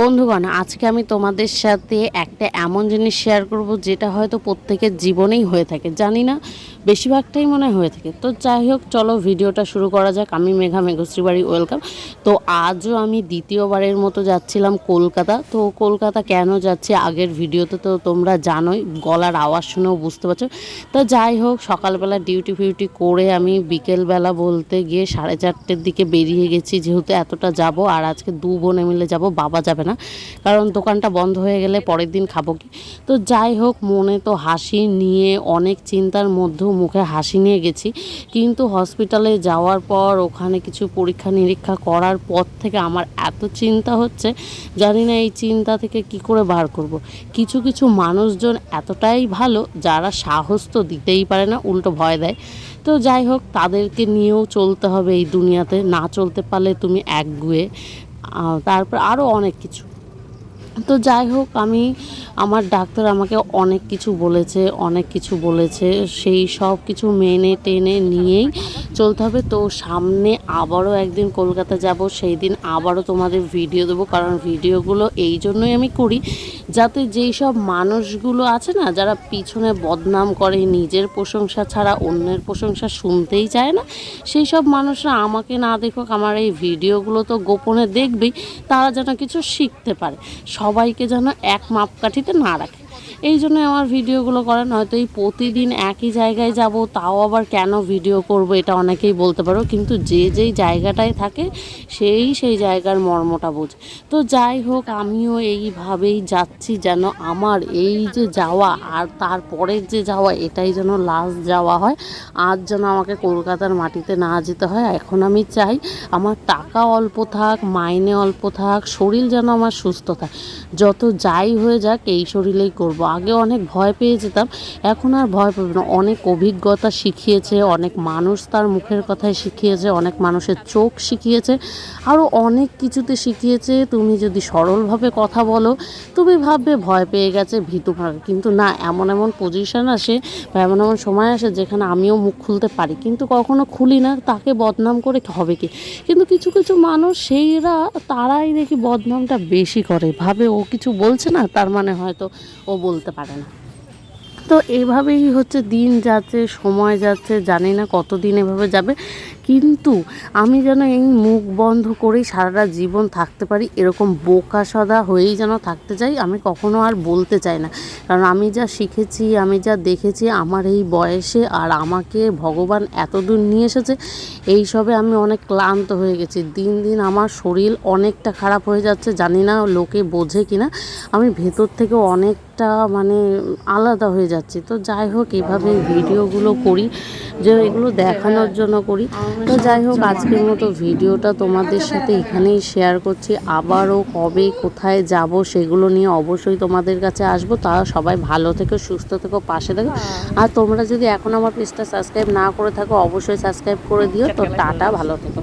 বন্ধুগণ, আজকে আমি তোমাদের সাথে একটা এমন জিনিস শেয়ার করব যেটা হয়তো প্রত্যেকের জীবনেই হয়ে থাকে। জানি না, বেশিরভাগটাই মনে হয় থাকে। তো যাই হোক, চলো ভিডিওটা শুরু করা যাক। আমি মেঘা, মেঘশ্রী বাড়ি ওয়েলকাম তো আজও আমি দ্বিতীয়বারের মতো যাচ্ছিলাম কলকাতা। তো কলকাতা কেন যাচ্ছি আগের ভিডিওতে তো তোমরা জানোই, গলার আওয়াজ শুনেও বুঝতে পারছ। তো যাই হোক, সকালবেলা ডিউটি ফিউটি করে আমি বিকেলবেলা বলতে গিয়ে সাড়ে চারটের দিকে বেরিয়ে গেছি। যেহেতু এতটা যাব, আর আজকে দু বোনে মিলে যাব, বাবা যাবে না। কারণ দোকানটা বন্ধ হয়ে গেলে পরের দিন খাব কি? তো যাই হোক, মনে তো হাসি নিয়ে অনেক চিন্তার মধ্যেও মুখে হাসি নিয়ে গেছি। কিন্তু হসপিটালে যাওয়ার পর, ওখানে কিছু পরীক্ষা নিরীক্ষা করার পর থেকে আমার এত চিন্তা হচ্ছে, জানি না এই চিন্তা থেকে কি করে বার করব। কিছু কিছু মানুষজন এতটাই ভালো, যারা সাহস তো দিতেই পারে না, উল্টো ভয় দেয়। তো যাই হোক, তাদেরকে নিয়েও চলতে হবে এই দুনিয়াতে। না চলতে পারলে তুমি একগুয়ে তারপর আরও অনেক কিছু। তো যাই হোক, আমি, আমার ডাক্তার আমাকে অনেক কিছু বলেছে, অনেক কিছু বলেছে, সেই সব কিছু মেনে টেনে নিয়েই চলতে হবে। তো সামনে আবারও একদিন কলকাতা যাব, সেই দিন আবারও তোমাদের ভিডিও দেবো, কারণ ভিডিওগুলো এই জন্যই আমি করি। যাতে যেই সব মানুষগুলো আছে না, যারা পিছনে বদনাম করে, নিজের প্রশংসা ছাড়া অন্যের প্রশংসা শুনতেই চায় না, সেই সব মানুষরা আমাকে না দেখুক, আমার এই ভিডিওগুলো তো গোপনে দেখবেই, তারা যেন কিছু শিখতে পারে। সবাইকে যেন এক মাপকাঠিতে না রাখে। এই জন্য আমার ভিডিওগুলো করেন, হয়তো এই প্রতিদিন একই জায়গায় যাব, তাও আবার কেন ভিডিও করব এটা অনেকেই বলতে পারো, কিন্তু যে যেই জায়গাটায় থাকে, সেই সেই জায়গার মর্মটা বোঝে। তো যাই হোক, আমিও এইভাবেই যাচ্ছি যেন আমার এই যে যাওয়া আর তারপরের যে যাওয়া, এটাই যেন লাস্ট যাওয়া হয়। আজ যেন আমাকে কলকাতার মাটিতে না যেতে হয়, এখন আমি চাই আমার টাকা অল্প থাক, মাইনে অল্প থাক, শরীর যেন আমার সুস্থ থাক। যত যাই হয়ে যাক, এই শরীরেই করব। আগে অনেক ভয় পেয়ে যেতাম, এখন আর ভয় পাবে না। অনেক অভিজ্ঞতা শিখিয়েছে, অনেক মানুষ তার মুখের কথায় শিখিয়েছে, অনেক মানুষের চোখ শিখিয়েছে, আরও অনেক কিছুতে শিখিয়েছে। তুমি যদি সরলভাবে কথা বলো, তুমি ভাববে ভয় পেয়ে গেছে, ভীতু ভাবে কিন্তু না, এমন এমন পজিশন আসে বা এমন এমন সময় আসে যেখানে আমিও মুখ খুলতে পারি। কিন্তু কখনো খুলি না, তাকে বদনাম করে হবে কি? কিন্তু কিছু কিছু মানুষ সেইরা, তারাই দেখি বদনামটা বেশি করে। ভাবে ও কিছু বলছে না, তার মানে হয়তো ও বলতে পারে না। তো এইভাবেই হচ্ছে দিন যাচ্ছে, সময় যাচ্ছে, জানি না কতদিন এভাবে যাবে। কিন্তু আমি যেন এই মুখ বন্ধ করেই সারাটা জীবন থাকতে পারি, এরকম বোকা সদা হয়েই যেন থাকতে চাই, আমি কখনো আর বলতে চাই না। কারণ আমি যা শিখেছি, আমি যা দেখেছি, আমার এই বয়সে আর আমাকে ভগবান এতদূর নিয়ে এসেছে, এই সবে আমি অনেক ক্লান্ত হয়ে গেছি। দিন দিন আমার শরীর অনেকটা খারাপ হয়ে যাচ্ছে, জানি না লোকে বোঝে কিনা আমি ভেতর থেকে অনেকটা মানে আলাদা হয়ে যাচ্ছি। তো যাই হোক এভাবে ভিডিওগুলো করি। যে এগুলো দেখানোর জন্য করি। তো যাই হোক, আজকের মতো ভিডিওটা তোমাদের সাথে এখানেই শেয়ার করছি। আবারও কবে কোথায় যাব সেগুলো নিয়ে অবশ্যই তোমাদের কাছে আসব। তা সবাই ভালো থেকে, সুস্থ থেকো, পাশে থাকো। আর তোমরা যদি এখন আমার পেজটা সাবস্ক্রাইব না করে থাকো, অবশ্যই সাবস্ক্রাইব করে দিও। তো টাটা, ভালো থেকো।